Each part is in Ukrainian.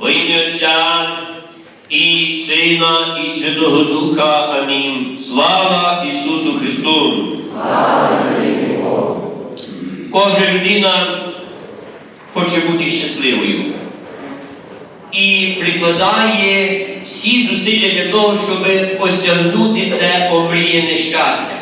Во ім'я Отця і Сина, і Святого Духа. Амінь. Слава Ісусу Христу! Кожна людина хоче бути щасливою і прикладає всі зусилля для того, щоб осягнути це омріяне щастя.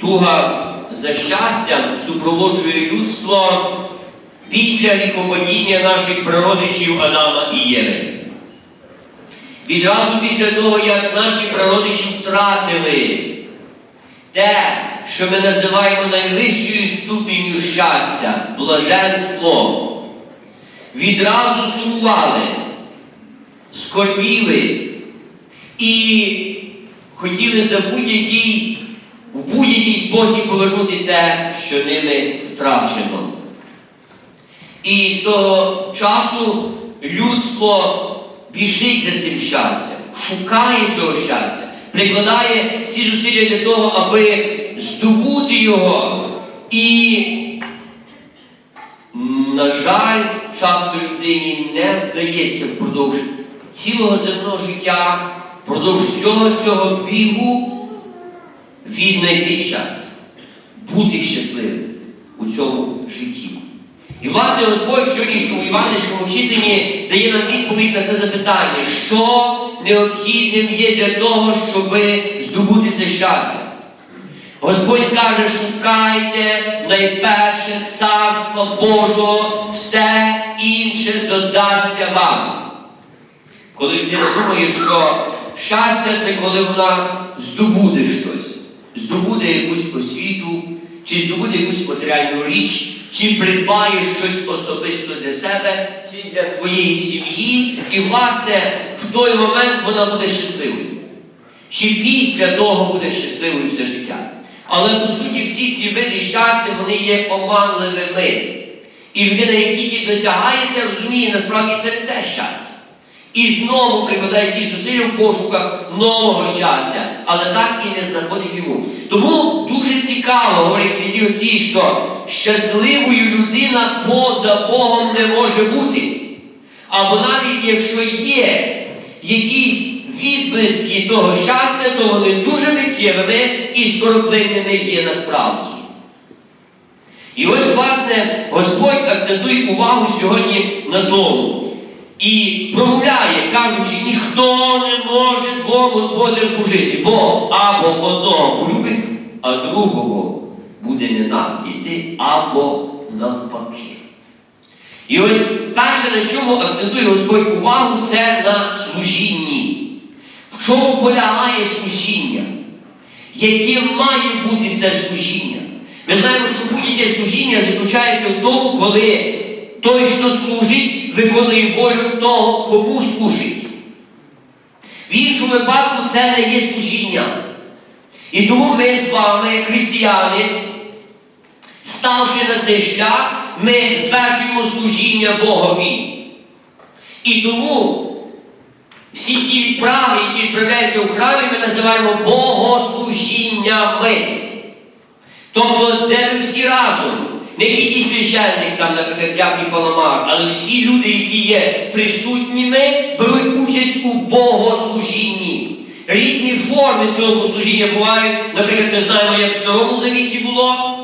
Туга за щастям супроводжує людство після гріхопадіння наших прародичів Адама і Єви. Відразу після того, як наші прародичі втратили те, що ми називаємо найвищою ступінню щастя, блаженство, відразу сумували, скорбіли і хотіли за будь-який, в будь-який спосіб повернути те, що ними втрачено. І з того часу людство біжить за цим щастям, шукає цього щастя, прикладає всі зусилля для того, аби здобути його. І, на жаль, часто людині не вдається впродовж цілого земного життя, впродовж всього цього бігу віднайти щастя, бути щасливим у цьому житті. І, власне, Господь сьогоднішньому Іванівському читанні дає нам відповідь на це запитання, що необхідним є для того, щоб здобути це щастя. Господь каже, шукайте найперше царство Божого, все інше додасться вам. Коли людина думає, що щастя це коли вона здобуде щось, здобуде якусь освіту, чи здобуде якусь матеріальну річ, чи придбає щось особисто для себе, чи для своєї сім'ї, і, власне, в той момент вона буде щасливою. Чи після того буде щасливою все життя. Але по суті всі ці види щастя вони є оманливими. І людина, як тільки досягає це, розуміє, насправді це не це щастя. І знову прикладає якісь зусилля в пошуках нового щастя, але так і не знаходить йому. Тому дуже цікаво, говорить святі отці, що щасливою людина поза Богом не може бути. Або навіть якщо є якісь відблиски того щастя, то вони дуже миттєвими і скороплинними є насправді. І ось, власне, Господь акцентує увагу сьогодні на тому. І промовляє, кажучи, ніхто не може двом Господням служити, бо або одного полюбить, а другого буде ненавидіти, або навпаки. І ось перше, на чому акцентує Господь увагу, це на служінні. В чому полягає служіння? Яке має бути це служіння? Ми знаємо, що будь-яке служіння заключається в тому, коли той, хто служить, виконує волю того, кому служить. В іншому випадку це не є служіння. І тому ми з вами, християни, ставши на цей шлях, ми звершуємо служіння Богові. І тому всі ті відправи, які відправляються у храмі, ми називаємо богослужіннями. Тобто, де ми всі разом, не тільки священник, там, наприклад, Який Паламар, але всі люди, які є присутніми, беруть участь у богослужінні. Різні форми цього богослужіння бувають. Наприклад, ми знаємо, як в Старому Завіті було.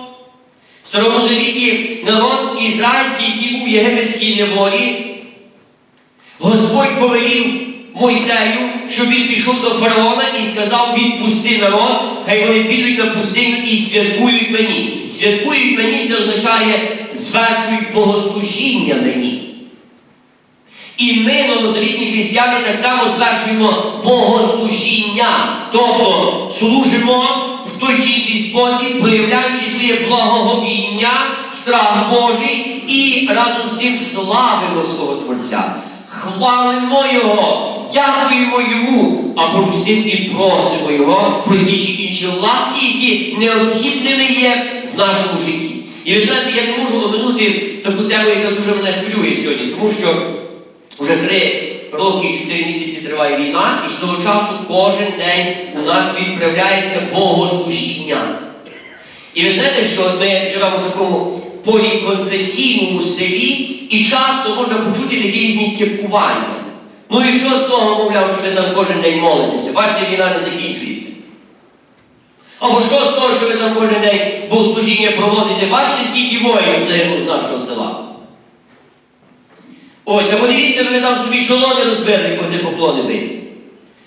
В Старому Завіті народ ізраїльський, який був в єгипетській неволі, Господь повелів Мойсею, щоб він пішов до фараона і сказав, відпусти народ, хай вони підуть на пустиню і святкують мені. Святкують мені, це означає звершують богослужіння мені. І ми, новозавітні християни, так само звершуємо богослужіння, тобто служимо в той чи інший спосіб, проявляючи своє благоговіння, страх Божий і разом з тим славимо свого Творця. Хвалимо Його, дякуємо Йому, а простим і просимо Його про ті чи інші ласки, які необхідними є в нашому житті. І ви знаєте, я не можу оминути таку тему, яка дуже мене хвилює сьогодні, тому що вже три роки і чотири місяці триває війна, і з того часу кожен день у нас відправляється богослужіння. І ви знаєте, що ми живемо в такому поліконфесійному селі і часто можна почути такі різні кепкування. Ну і що з того, мовляв, що ви там кожен день молитеся? Бачите, війна не закінчується. Або що з того, що ви там кожен день богослужіння проводите? Бачите, скільки воїнів загинуло з нашого села? Ось, а подивіться, ви там собі чолони розбили, будете поклони бити.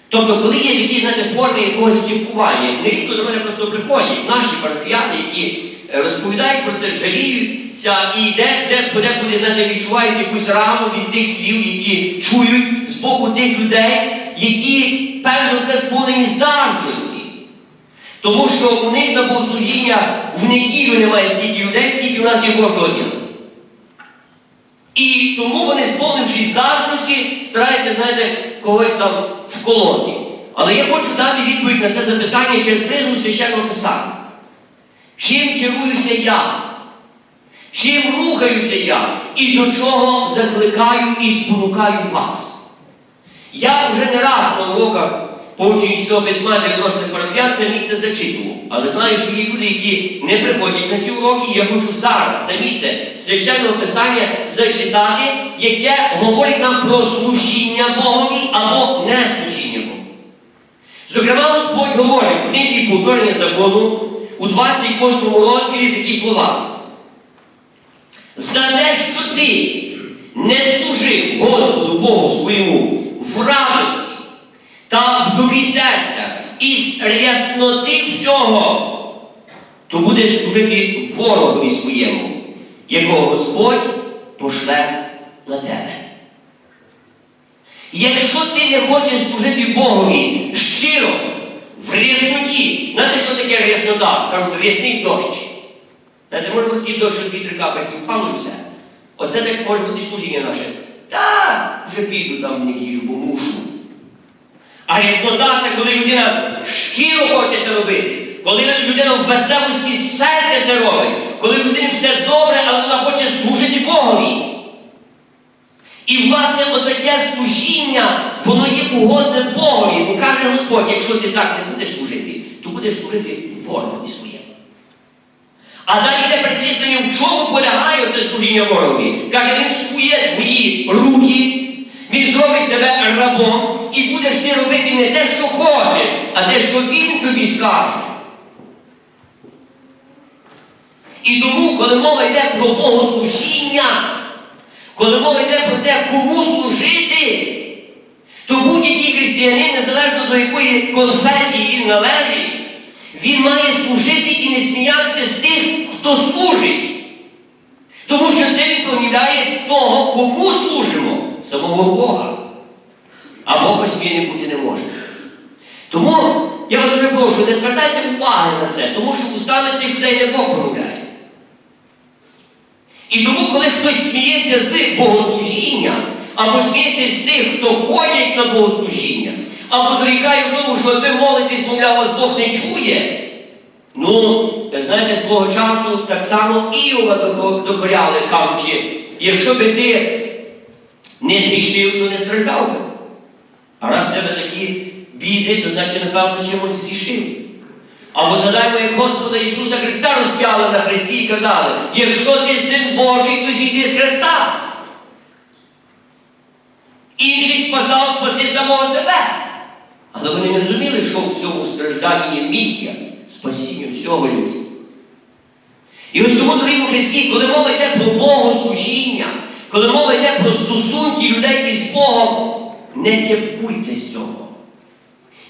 Тобто, коли є такі знаєте, форми якогось кіпкування, нерідко до мене просто приходять наші парафіяни, які е, розповідають про це, жаліються і де, де подекуди знаєте, відчувають якусь раму від тих слів, які чують з боку тих людей, які перш за все сповнені заздрості. Тому що у них на богослужіння в неділю немає стільки людей, скільки у нас є кожного дня. І тому вони, сповнившись заздрості, стараються, знаєте, когось там вколоти. Але я хочу дати відповідь на це запитання через призму священного писання. Чим керуюся я? Чим рухаюся я? І до чого закликаю і спонукаю вас? Я вже не раз на уроках повчення святого письма для дорослих парафіян це місце зачитував. Але знаю, що є люди, які не приходять на ці уроки, і я хочу зараз це місце священного писання зачитати, яке говорить нам про служіння Богові або не служіння Богу. Зокрема, Господь говорить в книжі повторення закону у 28 розділі такі слова. За те, що ти не служив Господу Богу своєму в радості та в добрі серця із рясноти всього, то будеш служити ворогові своєму, якого Господь пошле на тебе. Якщо ти не хочеш служити Богові щиро, в рясноті, знаєте, що таке ряснота? Кажуть, рясний дощ. Знаєте, може бути такий дощ, що дві-три і все. Оце так може бути служіння наше. Та вже піду там в неділю, бо мушу. А ряснота це коли людина щиро хоче це робити. Коли людина в веселості серця це робить, коли людині все добре, але вона хоче служити Богові. І, власне, отаке служіння, воно є угодне Богові. Бо каже Господь, якщо ти так не будеш служити, то будеш служити ворогові своєму. А далі йде перечислення, в чому полягає це служіння ворогові. Каже, він скує твої руки, він зробить тебе рабом, і будеш ти робити не те, що хочеш, а те, що він тобі скаже. І тому, коли мова йде про богослужіння, коли мова йде про те, кому служити, то будь-який християнин, незалежно до якої конфесії він належить, він має служити і не сміятися з тих, хто служить. Тому що це проявляє того, кому служимо, самого Бога. А Бога сміяним бути не може. Тому я вас дуже прошу, не звертайте уваги на це, тому що устами цих людей не Бог промовляє. І тому, коли хтось сміється з богослужіння, або сміється з тих, хто ходять на богослужіння, або дорікає в тому, що ви молитесь, мовляв, вас Бог не чує. Ну, знаєте, свого часу так само Іова докоряли, кажучи, якщо би ти не зрішив, то не страждав би. А раз в тебе такі біди, то значить, напевно, чимось зрішив. Або згадаймо, як Господа Ісуса Христа розп'яли на Христі і казали, якщо ти син Божий, то зійди з Христа. Інший спасав, спаси самого себе. Але вони не розуміли, що в цьому стражданні є місія спасіння всього людства. І ось тому, дорогі Христі, коли мова йде про Богослужіння, коли мова йде про стосунки людей із Богом, не тяпкуйте з цього.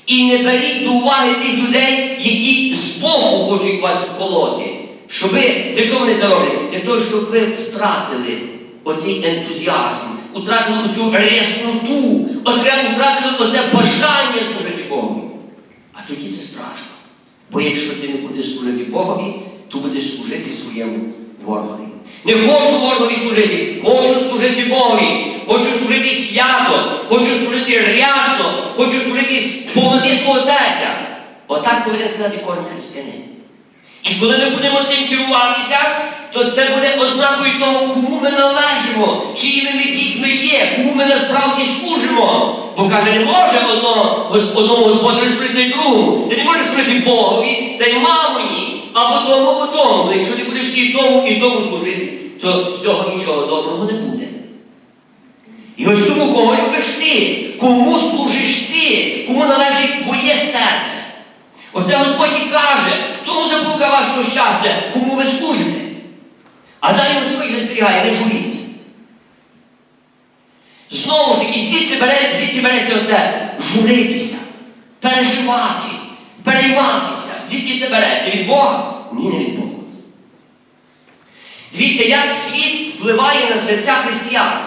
І не беріть до уваги тих людей, які з Богу хочуть вас вколоти. Щоб ви, для вони це? Для того, щоб ви втратили оцей ентузіазм, втратили оцю рясноту, втратили оце бажання служити Богу. А тоді це страшно. Бо якщо ти не будеш служити Богові, то будеш служити своєму ворогові. Не хочу ворогові служити, хочу служити Богові, хочу служити свято, хочу служити рясно, хочу служити з повноти свого серця. Отак повинен сказати кожен християнин. І коли ми будемо цим керуватися, то це буде ознакою того, кому ми належимо, чиїми ми дітьми є, кому ми насправді служимо. Бо каже, не може одному господарю служити другому. Ти не можеш служити Богові та й мамоні. Або тому, або тому. Якщо ти будеш і тому, і тому служити, то з цього нічого доброго не буде. І ось тому, кого любиш ти, кому служиш ти, кому належить твоє серце. Оце Господь і каже, тому запрука вашого щастя, кому ви служите. А далі Господь застерігає, не журіться. Знову ж таки, звідси бере, звідки береться оце журитися, переживати, перейматися. Звідки це береться? Від Бога? Ні, не від Бога. Дивіться, як світ впливає на серця християн,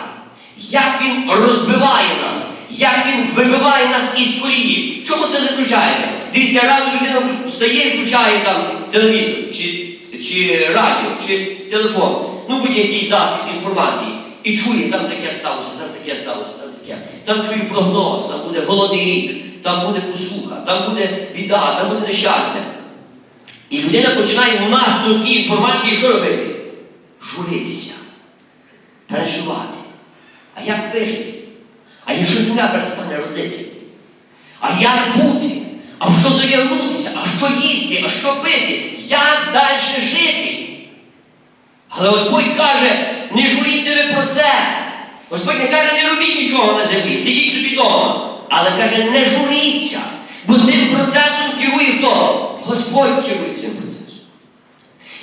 як він розбиває нас, як він вибиває нас із колії. Чому це заключається? Дивіться, рано людина встає і включає там телевізор, чи, чи радіо, чи телефон, ну будь-який засіб інформації. І чує, там таке сталося, там таке сталося, там таке. Там чує прогноз, там буде голодний рік, там буде посуха, там буде біда, там буде нещастя. І людина починає внаслідок цієї інформації що робити? Журитися, переживати. А як вижити? А якщо земля перестане родити? А як бути? А в що зав'ягнутися? А що їсти? А що пити? Як далі жити? Але Господь каже, не журіться ви про це. Господь не каже, не робіть нічого на землі, сидіть собі вдома. Але каже, не журіться. Бо цим процесом керує хто? Господь керує цим процесом.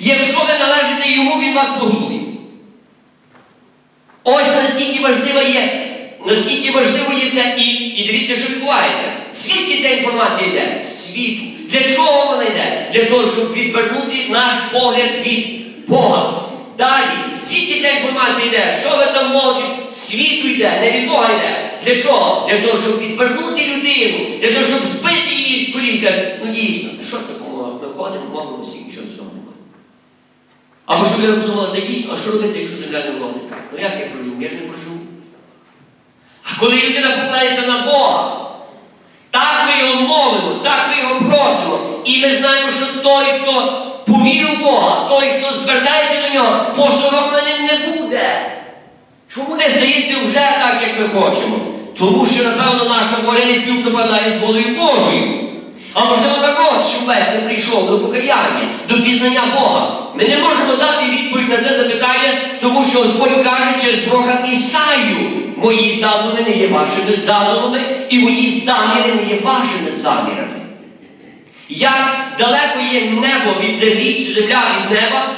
Якщо ви належите йому, він вас погодує. Ось наскільки важливо є, наскільки важливо є це, і, і дивіться, що відбувається. Звідки ця інформація йде? Світу. Для чого вона йде? Для того, щоб відвернути наш погляд від Бога. Далі, звідки ця інформація йде? Що ви там можете? Світу йде, не від Бога йде. Для чого? Для того, щоб відвернути людину, для того, щоб збити її з коліс. Ну дійсно, що це помогло? Ми ходимо, молимося, і нічого з цього. Або щоб ви подумали, та дійсно, а що робити, якщо земля не вродить? Ну як я проживу? Я ж не проживу. А коли людина покладається на Бога, так ми його молимо, так ми його просимо. І ми знаємо, що той, хто повірив Бога, той, хто звертається до нього, посоромленим не буде. Чому не стається вже так, як ми хочемо? Тому що, напевно, наша воля не співпадає з волею Божою. А можливо також, що весь не прийшов до покаяння, до пізнання Бога. Ми не можемо дати відповідь на це запитання, тому що Господь каже через пророка Ісаю, мої задуми не є вашими задумами, і мої заміри не є вашими замірами. Як далеко є небо від землі, чи земля від неба,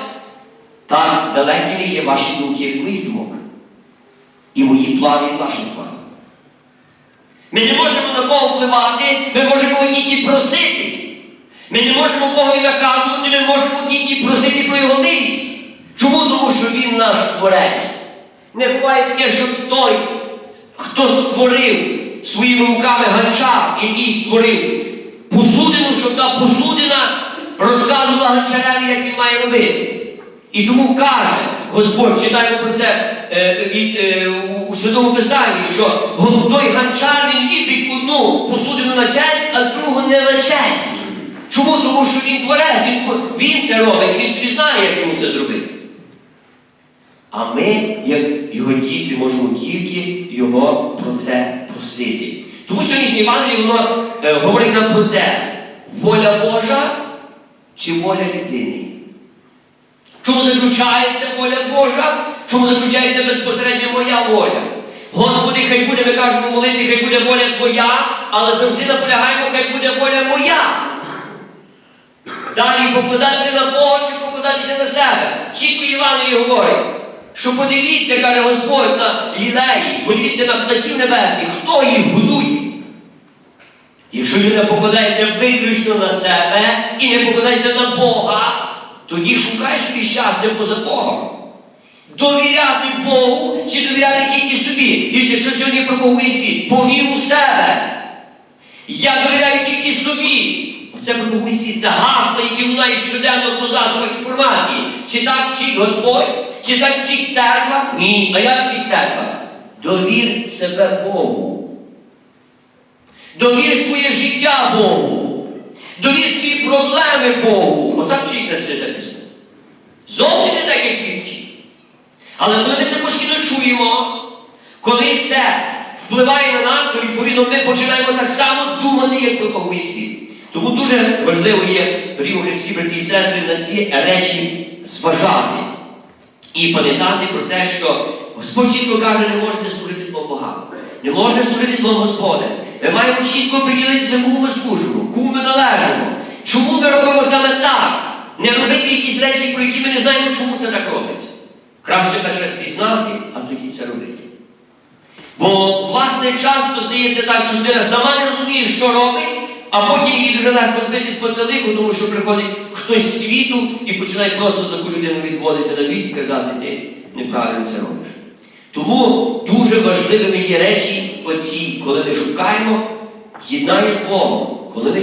так далекими є ваші думки від моїх думок. І мої плани від ваших планів. Ми не можемо на Бога впливати, ми можемо тільки просити. Ми не можемо Богові наказувати, ми можемо тільки просити про Його милість. Чому? Тому що Він наш творець. Не буває таке, що той, хто створив своїми руками ганчар, який створив посудину, щоб та посудина розказувала гончареві, як він має робити. І тому каже Господь, читаємо про це е, е, у, Святому Писанні, що той він ліпить одну посудину на честь, а другу не на честь. Чому? Тому що він творець, він, він це робить, він собі знає, як йому це зробити. А ми, як його діти, можемо тільки його про це просити. Тому сьогоднішнє Євангеліє воно е, говорить нам про те, воля Божа чи воля людини. Чому заключається воля Божа? Чому заключається безпосередньо моя воля? Господи, хай буде, ми кажемо молити, хай буде воля Твоя, але завжди наполягаємо, хай буде воля моя. Далі покладатися на Бога чи покладатися на себе. Чітко Євангеліє говорить, що подивіться, каже Господь, на лілеї, подивіться на птахів небесних, хто їх будує. Якщо людина покладається виключно на себе і не покладається на Бога, тоді шукай собі щастя поза Богом. Довіряти Богу чи довіряти тільки собі. Дивіться, що сьогодні пропагує світ. Повір у себе. Я довіряю тільки собі. Оце пропагує світ. Це гасло, які лунають щоденно по засобах інформації. Чи так вчить Господь? Чи так вчить церква? Ні. А як вчить церква? Довір себе Богу. Довір своє життя Богу. Довір свої проблеми Богу. Отак вчить нас Святе. Зовсім не так, як вчить. Але коли ми це постійно чуємо, коли це впливає на нас, то відповідно ми починаємо так само думати, як пропагує світ. Тому дуже важливо є, дорогі Христі, брати і сестри, на ці речі зважати і пам'ятати про те, що Господь чітко каже, не можете служити двом богам, не можна служити двом Господем. Ми маємо чітко приділитися, кому ми служимо, кому ми належимо. Чому ми робимо саме так? Не робити якісь речі, про які ми не знаємо, чому це так робиться. Краще перше спізнати, а тоді це робити. Бо, власне, часто здається так, що людина сама не розуміє, що робить, а потім їй дуже легко збити з пантелику, тому що приходить хтось з світу і починає просто таку людину відводити на бік і казати, ти неправильно це робиш. Тому дуже важливими є речі оці, коли ми шукаємо єднання з Богом, коли ми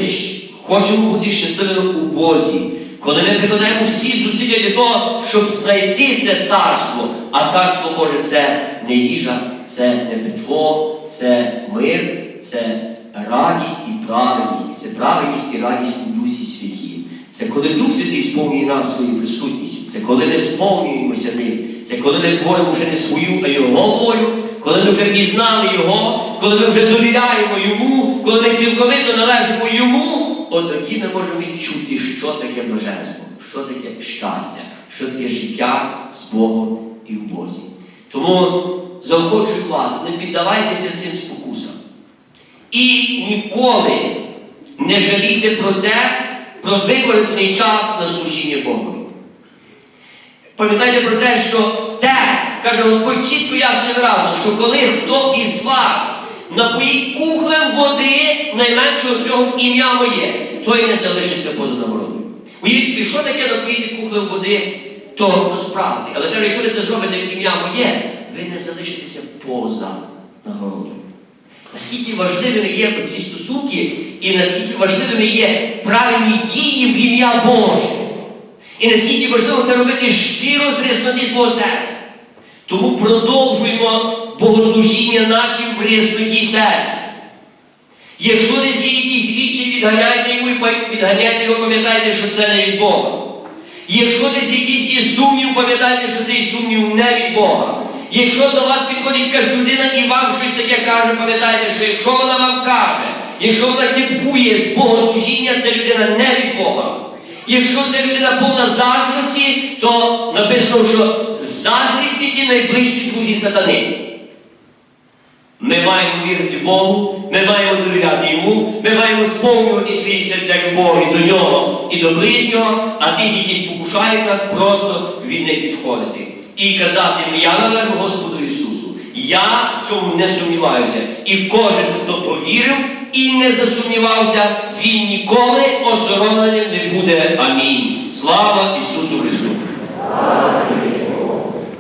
хочемо бути щасливими у Бозі, коли ми прикладаємо всі зусилля для того, щоб знайти це царство, а царство Боже це не їжа, це не питво, це мир, це радість і правильність, це правильність і радість у Дусі Святій. Це коли Дух Святий сповнює нас своєю присутністю, це коли ми сповнюємося ним, це коли ми творимо вже не свою, а Його волю, коли ми вже пізнали Його, коли ми вже довіряємо Йому, коли ми цілковито належимо Йому, от тоді ми можемо відчути, що таке блаженство, що таке щастя, що таке життя з Богом і в Бозі. Тому заохочую вас, не піддавайтеся цим спокусам. І ніколи не жалійте про те, про використаний час на служіння Богу. Пам'ятайте про те, що те, каже Господь чітко ясно і виразно, що коли хто із вас напоїть кухлем води найменшого цього ім'я моє, той не залишиться поза нагородою. Уявіть собі, що таке напоїти кухлем води того, хто справді. Але каже, якщо ви це зробите ім'я моє, ви не залишитеся поза нагородою. Наскільки важливими є ці стосунки, і наскільки важливими є правильні дії в ім'я Боже. І наскільки важливо це робити щиро з різноти свого серця. Тому продовжуємо богослужіння наші в різноті серця. Якщо десь є якісь вічі, відганяйте його і відганяйте його, пам'ятайте, що це не від Бога. Якщо десь якийсь є сумнів, пам'ятайте, що цей сумнів не від Бога. Якщо до вас підходить якась людина і вам щось таке каже, пам'ятайте, що якщо вона вам каже, якщо вона тіпкує з богослужіння, це людина не від Бога. Якщо це людина повна заздрості, то написано, що заздрість ті найближчі друзі сатани. Ми маємо вірити Богу, ми маємо довіряти Йому, ми маємо сповнювати свої серця любові до Нього і до ближнього, а тих, які спокушають нас, просто від них відходити. І казати, «Ну, я належу Господу Ісусу. Я в цьому не сумніваюся. І кожен, хто повірив і не засумнівався, він ніколи осоромленим не буде. Амінь. Слава Ісусу Христу!